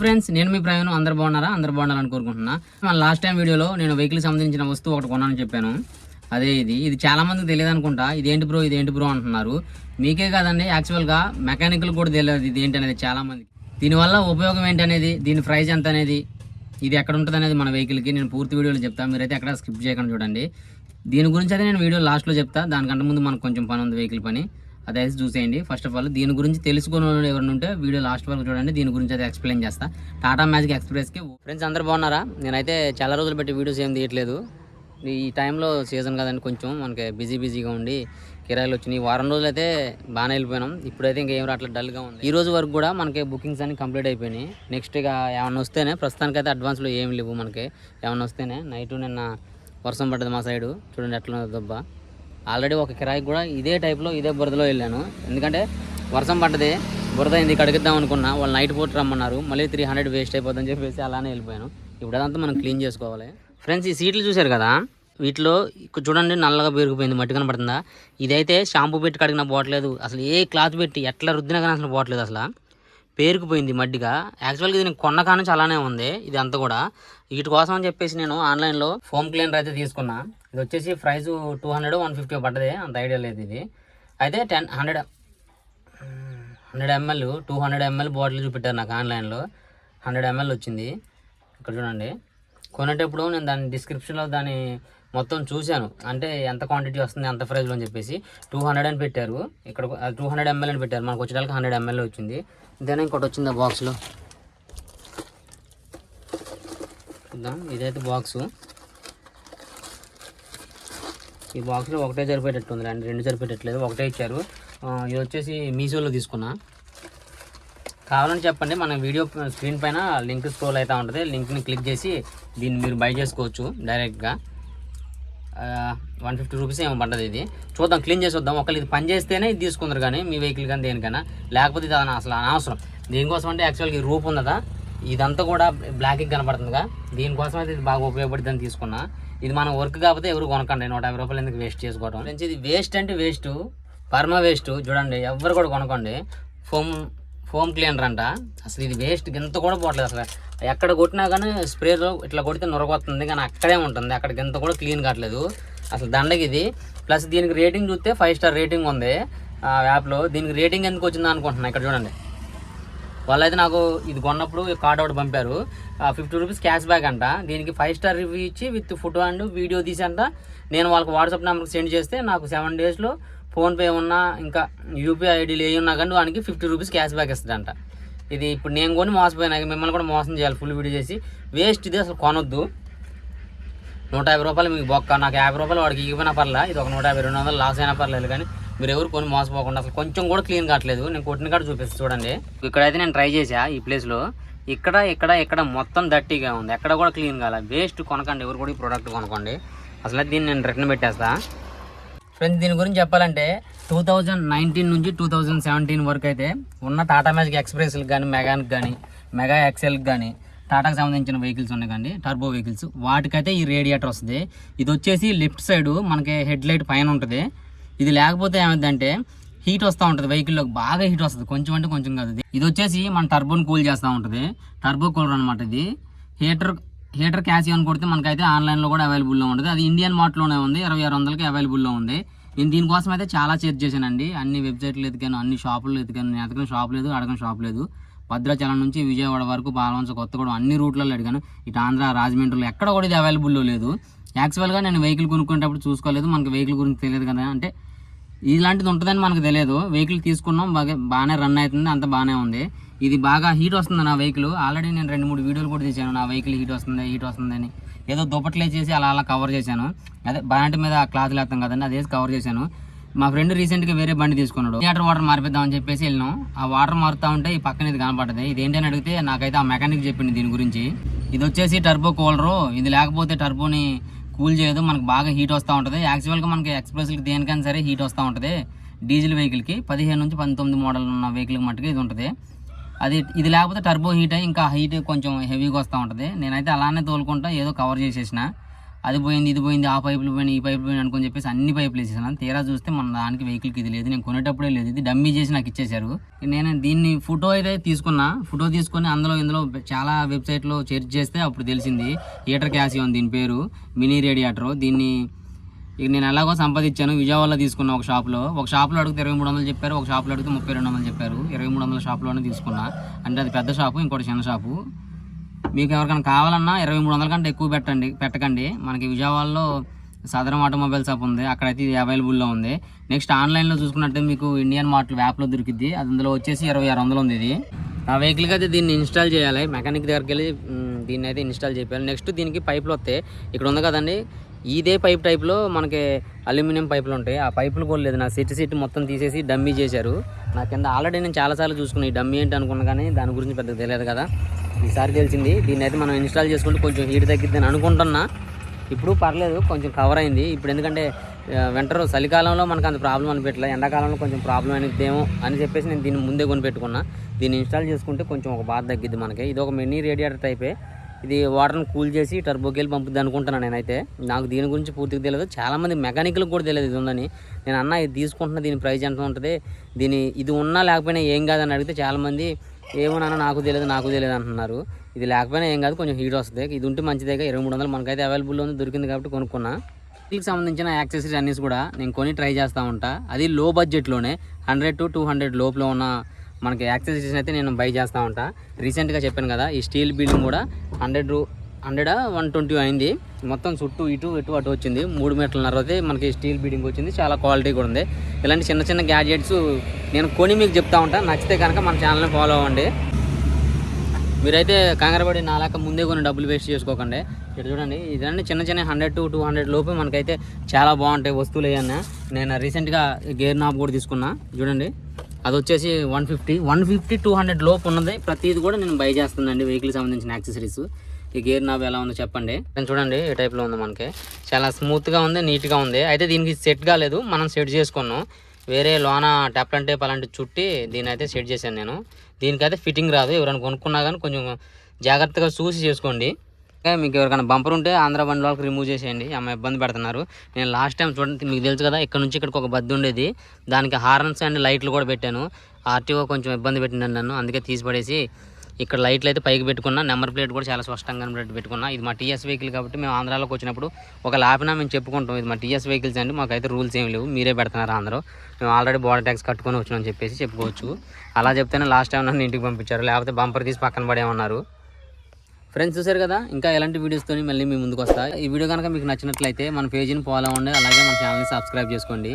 Friends నేను మీ ప్రయాణం అందరు బాగున్నారా? అందరు బాగుండాలని కోరుకుంటున్నా. మన లాస్ట్ టైం వీడియోలో నేను వెహికల్ సంబంధించిన వస్తువు ఒకటి కొన్నానని చెప్పాను. అదే ఇది. ఇది చాలామందికి తెలియదు అనుకుంటా. ఇదేంటి బ్రో ఇదేంటి బ్రో అంటున్నారు. మీకే కాదండి యాక్చువల్గా మెకానికల్ కూడా తెలియదు ఇది ఏంటి అనేది దీనివల్ల ఉపయోగం ఏంటి అనేది దీని ప్రైస్ ఎంత అనేది ఇది ఎక్కడ ఉంటుంది అనేది మన వెహికల్కి నేను పూర్తి వీడియోలో చెప్తాను మీరైతే ఎక్కడ స్కిప్ చేయకుండా చూడండి. దీని గురించి అయితే నేను వీడియో లాస్ట్లో చెప్తా. దానికంటే ముందు మనకు కొంచెం పని ఉంది వెహికల్ పని. అదైతే చూసేయండి. ఫస్ట్ ఆఫ్ ఆల్ దీని గురించి తెలుసుకున్న వాళ్ళు ఎవరైనా ఉంటే వీడియో లాస్ట్ వరకు చూడండి. దీని గురించి అయితే ఎక్స్ప్లెయిన్ చేస్తా. టాటా మ్యాజిక్ ఎక్స్ప్రెస్కి ఫ్రెండ్స్ అందరు బాగున్నారా? నేనైతే చాలా రోజులు పెట్టి వీడియోస్ ఏం తీయట్లేదు. ఈ టైంలో సీజన్ కదండి కొంచెం. మనకి బిజీ బిజీగా ఉండి కిరాయిలు వచ్చినాయి. వారం రోజులు అయితే బాగానే వెళ్ళిపోయినాం. ఇప్పుడైతే ఇంకేం అట్లా డల్గా ఉంది. ఈ రోజు వరకు కూడా మనకి బుకింగ్స్ అన్ని కంప్లీట్ అయిపోయినాయి. నెక్స్ట్ ఇక ఏమన్నా వస్తేనే ప్రస్తుతానికైతే అడ్వాన్స్లో ఏం లేవు మనకి. ఏమన్నా వస్తేనే నైట్ నిన్న వర్షం పడ్డది మా సైడు చూడండి ఎట్లా ఉంది దెబ్బ. ఆల్రెడీ ఒక కిరాయికి కూడా ఇదే టైప్లో ఇదే బురదలో వెళ్ళాను. ఎందుకంటే వర్షం పడ్డది బురద అయింది కడిగిద్దాం అనుకున్నా వాళ్ళు నైట్ పూట రమ్మన్నారు మళ్ళీ త్రీ హండ్రెడ్ వేస్ట్ అయిపోద్దని చెప్పేసి అలానే వెళ్ళిపోయాను. ఇప్పుడు అదంతా మనం క్లీన్ చేసుకోవాలి. ఫ్రెండ్స్ ఈ సీట్లు చూశారు కదా? వీటిలో ఇక్కడ చూడండి నల్లగా పెరిగిపోయింది మట్టి కనపడుతుందా ఇదైతే షాంపూ పెట్టి కడిగినా పోవట్లేదు అసలు ఏ క్లాత్ పెట్టి ఎట్లా రుద్దినా కానీ అసలు పోవట్లేదు అసలు. పేరుకుపోయింది మడ్డిగా. యాక్చువల్గా ఇది నేను కొన్న కాను చాలానే అలానే ఉంది. ఇది అంతా కూడా. వీటి కోసం అని చెప్పేసి నేను ఆన్లైన్లో ఫోమ్ క్లీనర్ అయితే తీసుకున్నా. ఇది వచ్చేసి price two hundred one fifty పడ్డది. అంత ఐడియా లేదు ఇది. అయితే ten hundred hundred ML two hundred ML bottle చూపెట్టారు నాకు ఆన్లైన్లో హండ్రెడ్ ఎంఎల్ వచ్చింది. ఇక్కడ చూడండి. కొనేటప్పుడు నేను దాని డిస్క్రిప్షన్లో దాని మొత్తం చూశాను. అంటే ఎంత క్వాంటిటీ వస్తుంది ఎంత ప్రైజ్లో అని చెప్పేసి టూ హండ్రెడ్ అని పెట్టారు. ఇక్కడ టూ హండ్రెడ్ ఎంఎల్ అని పెట్టారు. మనకు వచ్చేటానికి హండ్రెడ్ ఎంఎల్ వచ్చింది. ఇదేనా ఇంకోటి వచ్చింది ఆ బాక్స్లో చూద్దాం ఇదైతే బాక్సు ఈ బాక్స్లో ఒకటే సరిపోయేటట్టు ఉంది. అండి రెండు సరిపోయేటట్లేదు. ఒకటే ఇచ్చారు. ఇది వచ్చేసి మీషోలో తీసుకున్నా. కావాలని చెప్పండి. మన వీడియో స్క్రీన్ పైన లింక్ స్క్రోల్ అవుతూ ఉంటుంది. లింక్ని క్లిక్ చేసి దీన్ని మీరు బై చేసుకోవచ్చు డైరెక్ట్గా. వన్ ఫిఫ్టీ రూపీస్ ఏమో పడ్డది ఇది. చూద్దాం క్లీన్ చేసి వద్దాం. ఒకళ్ళు ఇది పని చేస్తేనే ఇది తీసుకుందరు కానీ మీ వెహికల్ కానీ దేనికైనా. లేకపోతే ఇది అసలు అనవసరం. దీనికోసం అంటే యాక్చువల్గా ఈ రూప్ ఉన్నదా? ఇదంతా కూడా బ్లాక్కి కనపడుతుందిగా. దీనికోసం అయితే ఇది బాగా ఉపయోగపడుతుందని తీసుకున్నా. ఇది మన వర్క్ కాకపోతే ఎవరు కొనకండి. నూట యాభై రూపాయలు ఎందుకు వేస్ట్ చేసుకోవడం ఇది వేస్ట్ అంటే వేస్ట్ పర్మ వేస్ట్ చూడండి ఎవరు కూడా కొనకండి. ఫోమ్ ఫోమ్ క్లీనర్ అంట. అసలు ఇది వేస్ట్ గింత కూడా పోవట్లేదు అసలు. ఎక్కడ కొట్టినా కానీ స్ప్రేలో ఇట్లా కొడితే నొరగొస్తుంది కానీ అక్కడే ఉంటుంది. అక్కడ గింత కూడా క్లీన్ కావట్లేదు. అసలు దండకి ఇది. ప్లస్ దీనికి రేటింగ్ చూస్తే ఫైవ్ స్టార్ రేటింగ్ ఉంది ఆ యాప్లో దీనికి రేటింగ్ ఎందుకు వచ్చిందా అనుకుంటున్నాను ఇక్కడ చూడండి. వాళ్ళైతే నాకు ఇది కొన్నప్పుడు కార్డ్ ఒకటి పంపారు. ఫిఫ్టీ రూపీస్ క్యాష్ బ్యాక్ అంట. దీనికి ఫైవ్ స్టార్ రివ్యూ ఇచ్చి విత్ ఫోటో అండ్ వీడియో తీసి అంట. నేను వాళ్ళకి వాట్సాప్ నెంబర్కి సెండ్ చేస్తే నాకు సెవెన్ డేస్లో ఫోన్పే ఉన్నా ఇంకా యూపీఐ ఐడీలు ఏ ఉన్నా కానీ వానికి ఫిఫ్టీ రూపీస్ క్యాష్ బ్యాక్ ఇస్తాడంట. ఇది ఇప్పుడు నేను కొని మోసపోయినా మిమ్మల్ని కూడా మోసం చేయాలి ఫుల్ వీడియో చేసి. వేస్ట్ ఇది అసలు కొనొద్దు. నూట యాభై రూపాయలు మీకు బొక్క నాకు యాభై రూపాయలు వాడికి ఇగిపోయినా పర్లా ఇది ఒక నూట యాభై రెండు వందలు లాస్ అయినా పర్లేదు కానీ మీరు ఎవరు కొని మోసపోకుండా అసలు కొంచెం కూడా క్లీన్ కావట్లేదు. నేను కొట్టిన కాడ చూపిస్తాను చూడండి. ఇక్కడైతే నేను ట్రై చేశా ఈ ప్లేస్లో ఇక్కడ ఇక్కడ ఇక్కడ మొత్తం దట్టిగా ఉంది. ఎక్కడ కూడా క్లీన్ కాలే. వేస్ట్ కొనకండి ఎవరు కూడా ఈ ప్రోడక్ట్ కొనుక్కోండి అసలు దీన్ని నేను రిటర్న్ పెట్టేస్తా. ఫ్రెండ్స్ దీని గురించి చెప్పాలంటే టూ థౌజండ్ నైన్టీన్ నుంచి టూ థౌజండ్ సెవెంటీన్ వరకు అయితే ఉన్న టాటా మ్యాజిక్ ఎక్స్ప్రెస్కి కానీ మెగాన్కి కానీ మెగా ఎక్సెల్కి కానీ టాటాకి సంబంధించిన వెహికల్స్ ఉన్నాయి కానీ టర్బో వెహికల్స్ వాటికైతే ఈ రేడియేటర్ వస్తుంది. ఇది వచ్చేసి లెఫ్ట్ సైడ్ మనకి హెడ్ లైట్ పైన ఉంటుంది. ఇది లేకపోతే ఏమైందంటే హీట్ వస్తూ ఉంటుంది వెహికల్లోకి బాగా హీట్ వస్తుంది. కొంచెం అంటే కొంచెం కాదు ఇది. ఇది వచ్చేసి మన టర్బోని కూల్ చేస్తూ ఉంటుంది. టర్బో కూలర్ అనమాట ఇది. హీటర్ హీటర్ క్యాష్ అని కొడితే మనకైతే ఆన్లైన్లో కూడా అవైలబుల్లో ఉంటుంది. అది ఇండియన్ మార్ట్లోనే ఉంది. ఇరవై ఆరు వందలకి అవైలబుల్లో ఉంది. నేను దీనికోసం అయితే చాలా చేర్చ్ చేశానండి. అన్ని వెబ్సైట్లు ఎతికాను అన్ని షాపులు ఎతికాను. నేను ఎతకని షాప్ లేదు అడగని షాప్ లేదు. భద్రాచలం నుంచి విజయవాడ వరకు పాలవంచ కొత్తగూడెం అన్ని రూట్లలో అడిగాను. ఇటు ఆంధ్ర రాజమండ్రిలో ఎక్కడ కూడా ఇది అవైలబుల్లో లేదు. యాక్చువల్గా నేను వెహికల్ కొనుక్కునేటప్పుడు చూసుకోలేదు. మనకి వెహికల్ గురించి తెలియదు కదా. అంటే ఇలాంటిది ఉంటుందని మనకు తెలియదు. వెహికల్ తీసుకున్నాం బాగా బాగానే రన్ అవుతుంది. అంత బాగానే ఉంది. ఇది బాగా హీట్ వస్తుంది నా వెహికల్. ఆల్రెడీ నేను రెండు మూడు వీడియోలు కూడా తీసాను నా వెహికల్ హీట్ వస్తుంది హీట్ వస్తుందని. ఏదో దుప్పట్లే చేసి అలా అలా కవర్ చేశాను. అదే బ్యాండ్ మీద క్లాత్ లేస్తాం కదండి అదే కవర్ చేశాను. మా ఫ్రెండ్ రీసెంట్గా వేరే బండి తీసుకున్నాడు. థియేటర్ వాటర్ మారిపిద్దామని చెప్పేసి వెళ్ళినాం. ఆ వాటర్ మారుతూ ఉంటే ఈ పక్కన ఇది కనపడ్డది. ఇది ఏంటి అని అడిగితే నాకైతే ఆ మెకానిక్ చెప్పింది దీని గురించి. ఇది వచ్చేసి టర్బో కూలరు ఇది లేకపోతే టర్బోని కూల్ చేయదు. మనకు బాగా హీట్ వస్తూ ఉంటుంది. యాక్చువల్గా మనకి ఎక్స్ప్రెస్కి దేనికైనా సరే హీట్ వస్తూ ఉంటుంది. డీజిల్ వెహికల్కి పదిహేను నుంచి పంతొమ్మిది మోడల్ ఉన్న వెహికల్కి మట్టుకు ఇది ఉంటుంది. అది ఇది లేకపోతే టర్బో హీట్ అయ్యి ఇంకా హీట్ కొంచెం హెవీగా వస్తూ ఉంటుంది. నేనైతే అలానే తోలుకుంటా ఏదో కవర్ చేసేసిన. అది పోయింది ఇది పోయింది ఆ పైపులు పోయినాయి ఈ పైపులు పోయింది అనుకుని చెప్పేసి అన్ని పైపులు వేసేసాను. తీరా చూస్తే మన దానికి వెహికల్కి ఇది లేదు. నేను కొనేటప్పుడే లేదు. ఇది డమ్మీ చేసి నాకు ఇచ్చేశారు. నేను దీన్ని ఫోటో అయితే తీసుకున్నా. ఫోటో తీసుకొని అందులో ఇందులో చాలా వెబ్సైట్లో సెర్చ్ చేస్తే అప్పుడు తెలిసింది. హీటర్ క్యాసియోన్ దీని పేరు. మినీ రేడియేటర్ దీన్ని ఇక నేను ఎలాగో సంపాదించాను. విజయవాడలో తీసుకున్నా ఒక షాప్లో. ఒక షాప్లో అడిగితే ఇరవై మూడు వందలు చెప్పారు. ఒక షాప్లో అడిగితే ముప్పై రెండు వందలు చెప్పారు. ఇరవై మూడు వందల షాప్లోనే తీసుకున్నా. అంటే అది పెద్ద షాపు ఇంకోటి చిన్న షాపు. మీకు ఎవరికైనా కావాలన్నా ఇరవై మూడు వందల కంటే ఎక్కువ పెట్టండి పెట్టకండి. మనకి విజయవాడలో సదరం ఆటోమొబైల్ షాప్ ఉంది. అక్కడైతే ఇది అవైలబుల్లో ఉంది. నెక్స్ట్ ఆన్లైన్లో చూసుకున్నట్టు మీకు ఇండియన్ మార్ట్ యాప్లో దొరికిద్ది. అది అందులో వచ్చేసి ఇరవై ఆరు వందలు ఉంది ఇది. ఆ వెహికల్కి అయితే దీన్ని ఇన్స్టాల్ చేయాలి. మెకానిక్ దగ్గరికి వెళ్ళి దీన్ని అయితే ఇన్స్టాల్ చేయాలి. నెక్స్ట్ దీనికి పైపులు వస్తాయి. ఇక్కడ ఉంది కదండి. ఇదే పైప్ టైప్లో మనకి అల్యూమినియం పైపులు ఉంటాయి. ఆ పైపులు కూడా లేదు. నా సెట్ సెట్ మొత్తం తీసేసి డమ్మీ చేశారు. నా కింద ఆల్రెడీ నేను చాలాసార్లు చూసుకున్నాను ఈ డమ్మీ ఏంటి అనుకున్నా కానీ దాని గురించి పెద్దగా తెలియదు కదా. ఈసారి తెలిసింది. దీన్ని అయితే మనం ఇన్స్టాల్ చేసుకుంటే కొంచెం హీట్ తగ్గిద్దని అనుకుంటున్నా. ఇప్పుడు పర్లేదు కొంచెం కవర్ అయింది. ఇప్పుడు ఎందుకంటే వింటర్ చలికాలంలో మనకు అంత ప్రాబ్లం అనిపెట్టలే ఎండాకాలంలో కొంచెం ప్రాబ్లం అనిద్దేమో అని చెప్పేసి నేను దీన్ని ముందే కొనిపెట్టుకున్నా. దీన్ని ఇన్స్టాల్ చేసుకుంటే కొంచెం ఒక బాధ తగ్గిద్ది మనకి. ఇది ఒక మినీ రేడియేటర్ టైపే ఇది వాటర్ని కూల్ చేసి టర్బోకేలు పంపుద్ది అనుకుంటున్నాను నేనైతే. నాకు దీని గురించి పూర్తిగా తెలియదు చాలామంది మెకానికల్కి కూడా తెలియదు ఇది ఉందని. నేను అన్న ఇది తీసుకుంటున్న దీని ప్రైస్ ఎంత ఉంటుంది? దీని ఇది ఉన్నా లేకపోయినా ఏం కాదని అడిగితే చాలామంది ఏమో నాకు తెలియదు నాకు తెలియదు అంటున్నారు. ఇది లేకపోయినా ఏం కాదు కొంచెం హీట్ వస్తుంది. ఇది ఉంటే మంచిదేగా ఇరవై మూడు వందలు మనకైతే అవైలబుల్ ఉంది దొరికింది కాబట్టి కొనుక్కున్నా. వీటికి సంబంధించిన యాక్సెసరీస్ అన్నీ కూడా నేను కొని ట్రై చేస్తూ ఉంటా. అది లో బడ్జెట్లోనే హండ్రెడ్ టు టూ హండ్రెడ్ లోపల ఉన్న మనకి యాక్సెసరీస్ అయితే నేను బై చేస్తూ ఉంటా. రీసెంట్గా చెప్పాను కదా ఈ స్టీల్ బిల్డింగ్ కూడా హండ్రెడ్ రూ హండ్రెడ్ వన్ ట్వంటీ అయింది. మొత్తం చుట్టూ ఇటు ఇటు అటు వచ్చింది. మూడు మీటర్లన్నర అయితే మనకి స్టీల్ బీడింగ్ వచ్చింది. చాలా క్వాలిటీ కూడా ఉంది. ఇలాంటి చిన్న చిన్న గ్యాడ్జెట్స్ నేను కొని మీకు చెప్తా ఉంటాను నచ్చితే కనుక మన ఛానల్ని ఫాలో అవ్వండి. మీరైతే కంగారపడి నా ముందే కొన్ని డబ్బులు వేస్ట్ చేసుకోకండి. ఇక్కడ చూడండి ఇదండి చిన్న చిన్న హండ్రెడ్ టు టూ హండ్రెడ్ లోపు మనకైతే చాలా బాగుంటాయి వస్తువులు ఏమన్నా. నేను రీసెంట్గా గేర్ నాబ్ కూడా తీసుకున్నా. చూడండి. అది వచ్చేసి one fifty one fifty two hundred లోపు ఉన్నది. ప్రతిది కూడా నేను బై చేస్తుందండి వెహికల్ సంబంధించిన యాక్సెసరీస్. ఈ గేర్ నాబ్ ఎలా ఉందో చెప్పండి. నేను చూడండి ఏ టైప్లో ఉంది మనకి. చాలా స్మూత్గా ఉంది నీట్గా ఉంది. అయితే దీనికి సెట్ కాలేదు మనం సెట్ చేసుకున్నాం. వేరే లోన ట్యాప్ అండ్ టేప్ అలాంటి చుట్టి దీని అయితే సెట్ చేశాను నేను. దీనికైతే ఫిట్టింగ్ రాదు ఎవరైనా కొనుక్కున్నా కానీ కొంచెం జాగ్రత్తగా చూసి చేసుకోండి. మీకు ఎవరికైనా బంపర్ ఉంటే ఆంధ్ర బండి వాళ్ళకి రిమూవ్ చేసేయండి. అమ్మ ఇబ్బంది పెడుతున్నారు. నేను లాస్ట్ టైం చూడండి మీకు తెలుసు కదా ఇక్కడ నుంచి ఇక్కడికి ఒక బద్దు ఉండేది. దానికి హార్న్స్ అండ్ లైట్లు కూడా పెట్టాను. ఆర్టీఓ కొంచెం ఇబ్బంది పెట్టిందండి నన్ను. అందుకే తీసిపడేసి ఇక్కడ లైట్లు అయితే పైకి పెట్టుకున్నా నెంబర్ ప్లేట్ కూడా చాలా స్పష్టంగా కనబడేట్టు పెట్టుకున్నా. ఇది మా టీఎస్ వెహికల్ కాబట్టి మేము ఆంధ్రాలోకి వచ్చినప్పుడు ఒక లాపినా మేము చెప్పుకుంటాం. ఇది మా టీఎస్ వెహికల్స్ అండి. మాకైతే రూల్స్ ఏమి లేవు. మీరే పెడుతున్నారు ఆంధ్రలో. మేము ఆల్రెడీ బోర్డర్ ట్యాక్స్ కట్టుకొని వచ్చినామని చెప్పేసి చెప్పుకోవచ్చు. అలా చెప్తేనే లాస్ట్ టైం నన్ను ఇంటికి పంపించారు. లేకపోతే బంపర్ తీసి పక్కన పడేమన్నారు ఫ్రెండ్స్ చూసారు కదా? ఇంకా ఎలాంటి వీడియోస్తో మళ్ళీ మీ ముందుకు వస్తా ఈ వీడియో కనుక మీకు నచ్చినట్లయితే మన పేజీని ఫాలో అవ్వండి. అలాగే మన ఛానల్ని సబ్స్క్రైబ్ చేసుకోండి.